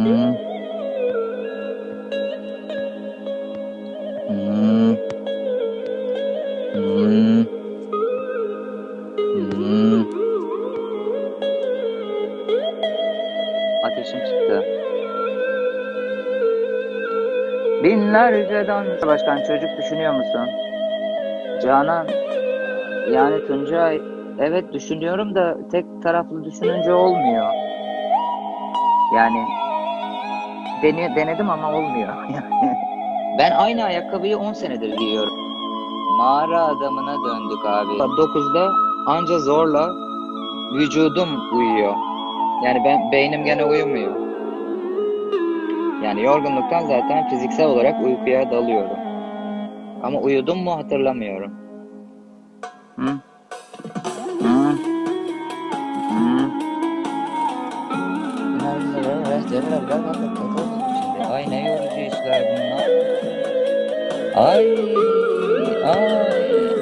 Hmm. Hmm. Binlerce dans başkan çocuk düşünüyor musun? Canan yani Tuncay evet düşünüyorum da tek taraflı düşününce olmuyor. Yani dene, denedim ama olmuyor. ben aynı ayakkabıyı 10 senedir giyiyorum. Mağara adamına döndük abi. 9'da anca zorla vücudum uyuyor. Yani ben beynim gene uyumuyor. Yani yorgunluktan zaten fiziksel olarak uykuya dalıyorum. Ama uyudum mu hatırlamıyorum. Hı? Hı? Hı? Şimdi ay ne yorucu işler bunlar. Ay ay